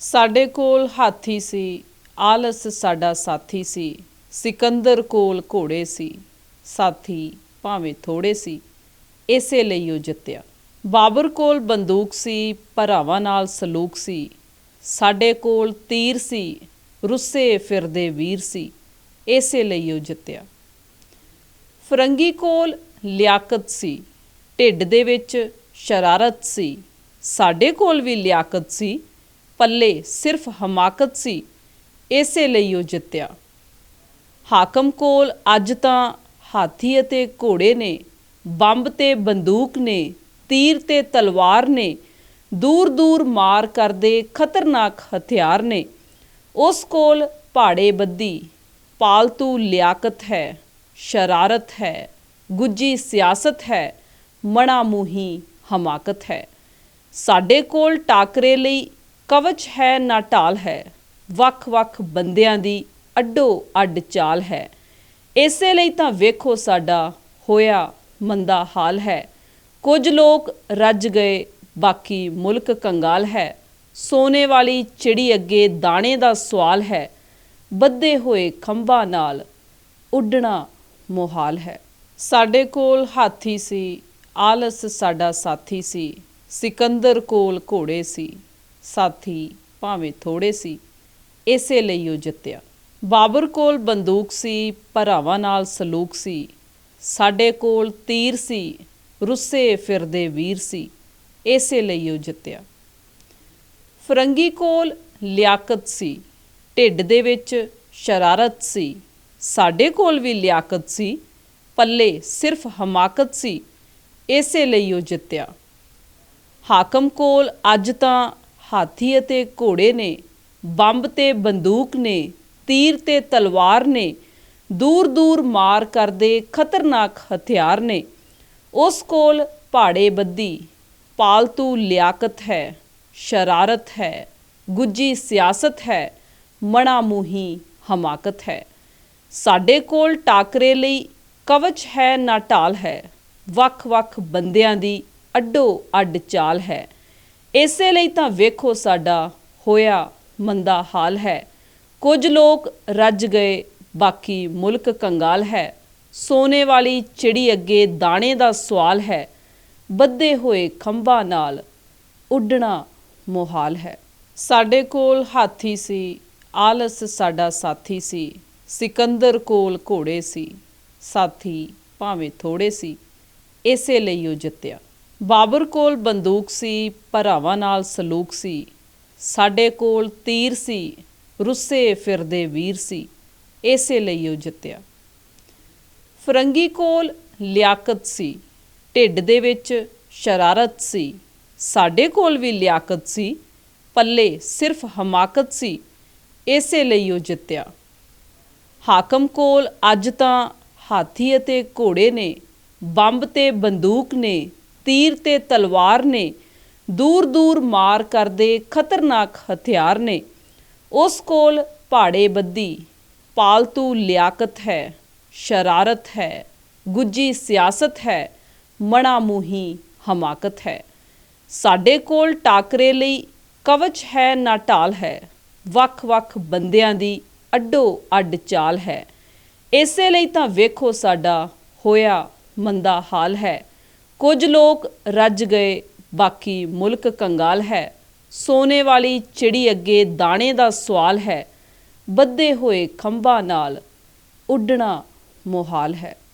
ਸਾਡੇ ਕੋਲ ਹਾਥੀ ਸੀ, ਆਲਸ ਸਾਡਾ ਸਾਥੀ ਸੀ, ਸਿਕੰਦਰ ਕੋਲ ਘੋੜੇ ਸੀ, ਸਾਥੀ ਭਾਵੇਂ ਥੋੜੇ ਸੀ, ਇਸੇ ਲਈ ਉਹ ਜਿੱਤਿਆ। ਬਾਬਰ ਕੋਲ ਬੰਦੂਕ ਸੀ, ਭਰਾਵਾਂ ਨਾਲ ਸਲੂਕ ਸੀ, ਸਾਡੇ ਕੋਲ ਤੀਰ ਸੀ, ਰੁੱਸੇ ਫਿਰਦੇ ਵੀਰ ਸੀ, ਇਸੇ ਲਈ ਉਹ ਜਿੱਤਿਆ। ਫਰੰਗੀ ਕੋਲ ਲਿਆਕਤ ਸੀ, ਢਿੱਡ ਦੇ ਵਿੱਚ ਸ਼ਰਾਰਤ ਸੀ, ਸਾਡੇ ਕੋਲ ਵੀ ਲਿਆਕਤ ਸੀ ਪੱਲੇ ਸਿਰਫ ਹਮਾਕਤ ਸੀ, ਇਸੇ ਲਈ ਉਹ ਜਿੱਤਿਆ। ਹਾਕਮ ਕੋਲ ਅੱਜ ਤਾਂ ਹਾਥੀ ਅਤੇ ਘੋੜੇ ਨੇ, ਬੰਬ ਤੇ ਬੰਦੂਕ ਨੇ, ਤੀਰ ਤੇ ਤਲਵਾਰ ਨੇ ਦੂਰ ਦੂਰ ਮਾਰ ਕਰਦੇ ਖਤਰਨਾਕ ਹਥਿਆਰ ਨੇ। ਉਸ ਕੋਲ ਪਹਾੜੇ ਬੱਦੀ ਪਾਲਤੂ ਲਿਆਕਤ ਹੈ, ਸ਼ਰਾਰਤ ਹੈ, ਗੁੱਜੀ ਸਿਆਸਤ ਹੈ, ਮਣਾ ਮੂਹੀ ਹਮਾਕਤ ਹੈ। ਸਾਡੇ ਕੋਲ ਟਾਕਰੇ ਲਈ ਕਵਚ ਹੈ ਨਾ ਢਾਲ ਹੈ ਵੱਖ-ਵੱਖ ਬੰਦਿਆਂ ਦੀ ਅੱਡੋ ਅੱਡ ਚਾਲ ਹੈ। ਇਸੇ ਲਈ ਤਾਂ ਵੇਖੋ ਸਾਡਾ ਹੋਇਆ ਮੰਦਾ ਹਾਲ ਹੈ। ਕੁਝ ਲੋਕ ਰੱਜ ਗਏ, ਬਾਕੀ ਮੁਲਕ ਕੰਗਾਲ ਹੈ। ਸੋਨੇ ਵਾਲੀ ਚਿੜੀ ਅੱਗੇ ਦਾਣੇ ਦਾ ਸਵਾਲ ਹੈ। ਬੱਧੇ ਹੋਏ ਖੰਭਾਂ ਨਾਲ ਉੱਡਣਾ ਮੁਹਾਲ ਹੈ। ਸਾਡੇ ਕੋਲ ਹਾਥੀ ਸੀ, ਆਲਸ ਸਾਡਾ ਸਾਥੀ ਸੀ, ਸਿਕੰਦਰ ਕੋਲ ਘੋੜੇ ਸੀ। ਸਾਥੀ ਭਾਵੇਂ ਥੋੜੇ ਸੀ, ਇਸੇ ਲਈ ਉਹ ਜਿੱਤਿਆ। ਬਾਬਰ ਕੋਲ ਬੰਦੂਕ ਸੀ, ਭਰਾਵਾਂ ਨਾਲ ਸਲੂਕ ਸੀ। ਸਾਡੇ ਕੋਲ ਤੀਰ ਸੀ, ਰੁੱਸੇ ਫਿਰਦੇ ਵੀਰ ਸੀ, ਇਸੇ ਲਈ ਉਹ ਜਿੱਤਿਆ। ਫਰੰਗੀ ਕੋਲ ਲਿਆਕਤ ਸੀ, ਢਿੱਡ ਦੇ ਵਿੱਚ ਸ਼ਰਾਰਤ ਸੀ। ਸਾਡੇ ਕੋਲ ਵੀ ਲਿਆਕਤ ਸੀ, ਪੱਲੇ ਸਿਰਫ ਹਮਾਕਤ ਸੀ, ਇਸੇ ਲਈ ਉਹ ਜਿੱਤਿਆ। ਹਾਕਮ ਕੋਲ ਅੱਜ ਤਾਂ ਹਾਥੀ ਅਤੇ ਘੋੜੇ ਨੇ, ਬੰਬ ਤੇ ਬੰਦੂਕ ਨੇ, ਤੀਰ ਤੇ ਤਲਵਾਰ ਨੇ ਦੂਰ ਦੂਰ ਮਾਰ ਕਰਦੇ ਖਤਰਨਾਕ ਹਥਿਆਰ ਨੇ। ਉਸ ਕੋਲ ਪਹਾੜੇ ਬੱਦੀ ਪਾਲਤੂ ਲਿਆਕਤ ਹੈ, ਸ਼ਰਾਰਤ ਹੈ, ਗੁੱਜੀ ਸਿਆਸਤ ਹੈ, ਮਣਾ ਮੂਹੀ ਹਮਾਕਤ ਹੈ। ਸਾਡੇ ਕੋਲ ਟਾਕਰੇ ਲਈ ਕਵਚ ਹੈ ਨਾ ਢਾਲ ਹੈ, ਵੱਖ-ਵੱਖ ਬੰਦਿਆਂ ਦੀ ਅੱਡੋ ਅੱਡ ਚਾਲ ਹੈ। ਇਸੇ ਲਈ ਤਾਂ ਵੇਖੋ ਸਾਡਾ ਹੋਇਆ ਮੰਦਾ ਹਾਲ ਹੈ। ਕੁਝ ਲੋਕ ਰੱਜ ਗਏ, ਬਾਕੀ ਮੁਲਕ ਕੰਗਾਲ ਹੈ। ਸੋਨੇ ਵਾਲੀ ਚਿੜੀ ਅੱਗੇ ਦਾਣੇ ਦਾ ਸਵਾਲ ਹੈ। ਬੱਧੇ ਹੋਏ ਖੰਭਾਂ ਨਾਲ ਉੱਡਣਾ ਮੁਹਾਲ ਹੈ। ਸਾਡੇ ਕੋਲ ਹਾਥੀ ਸੀ, ਆਲਸ ਸਾਡਾ ਸਾਥੀ ਸੀ, ਸਿਕੰਦਰ ਕੋਲ ਘੋੜੇ ਸੀ, ਸਾਥੀ ਭਾਵੇਂ ਥੋੜੇ ਸੀ, ਇਸੇ ਲਈ ਉਹ ਜਿੱਤਿਆ। ਬਾਬਰ ਕੋਲ ਬੰਦੂਕ ਸੀ, ਭਰਾਵਾਂ ਨਾਲ ਸਲੂਕ ਸੀ। ਸਾਡੇ ਕੋਲ ਤੀਰ ਸੀ, ਰੁੱਸੇ ਫਿਰਦੇ ਵੀਰ ਸੀ, ਇਸੇ ਲਈ ਉਹ ਜਿੱਤਿਆ। ਫਰੰਗੀ ਕੋਲ ਲਿਆਕਤ ਸੀ, ਢਿੱਡ ਦੇ ਵਿੱਚ ਸ਼ਰਾਰਤ ਸੀ। ਸਾਡੇ ਕੋਲ ਵੀ ਲਿਆਕਤ ਸੀ, ਪੱਲੇ ਸਿਰਫ ਹਮਾਕਤ ਸੀ, ਇਸੇ ਲਈ ਉਹ ਜਿੱਤਿਆ। ਹਾਕਮ ਕੋਲ ਅੱਜ ਤਾਂ ਹਾਥੀ ਅਤੇ ਘੋੜੇ ਨੇ, ਬੰਬ ਤੇ ਬੰਦੂਕ ਨੇ ਤੀਰ ਤੇ ਤਲਵਾਰ ਨੇ ਦੂਰ ਦੂਰ ਮਾਰ ਕਰਦੇ ਖਤਰਨਾਕ ਹਥਿਆਰ ਨੇ। ਉਸ ਕੋਲ ਭਾੜੇ ਬੱਦੀ ਪਾਲਤੂ ਲਿਆਕਤ ਹੈ, ਸ਼ਰਾਰਤ ਹੈ, ਗੁੱਜੀ ਸਿਆਸਤ ਹੈ, ਮਣਾ ਮੂਹੀ ਹਮਾਕਤ ਹੈ। ਸਾਡੇ ਕੋਲ ਟਾਕਰੇ ਲਈ ਕਵਚ ਹੈ ਨਾ ਢਾਲ ਹੈ ਵੱਖ-ਵੱਖ ਬੰਦਿਆਂ ਦੀ ਅੱਡੋ ਅੱਡ ਚਾਲ ਹੈ। ਇਸੇ ਲਈ ਤਾਂ ਵੇਖੋ ਸਾਡਾ ਹੋਇਆ ਮੰਦਾ ਹਾਲ ਹੈ। ਕੁਝ ਲੋਕ ਰੱਜ ਗਏ, ਬਾਕੀ ਮੁਲਕ ਕੰਗਾਲ ਹੈ। ਸੋਨੇ ਵਾਲੀ ਚਿੜੀ ਅੱਗੇ ਦਾਣੇ ਦਾ ਸਵਾਲ ਹੈ। ਬੱਧੇ ਹੋਏ ਖੰਭਾਂ ਨਾਲ ਉੱਡਣਾ ਮੁਹਾਲ ਹੈ।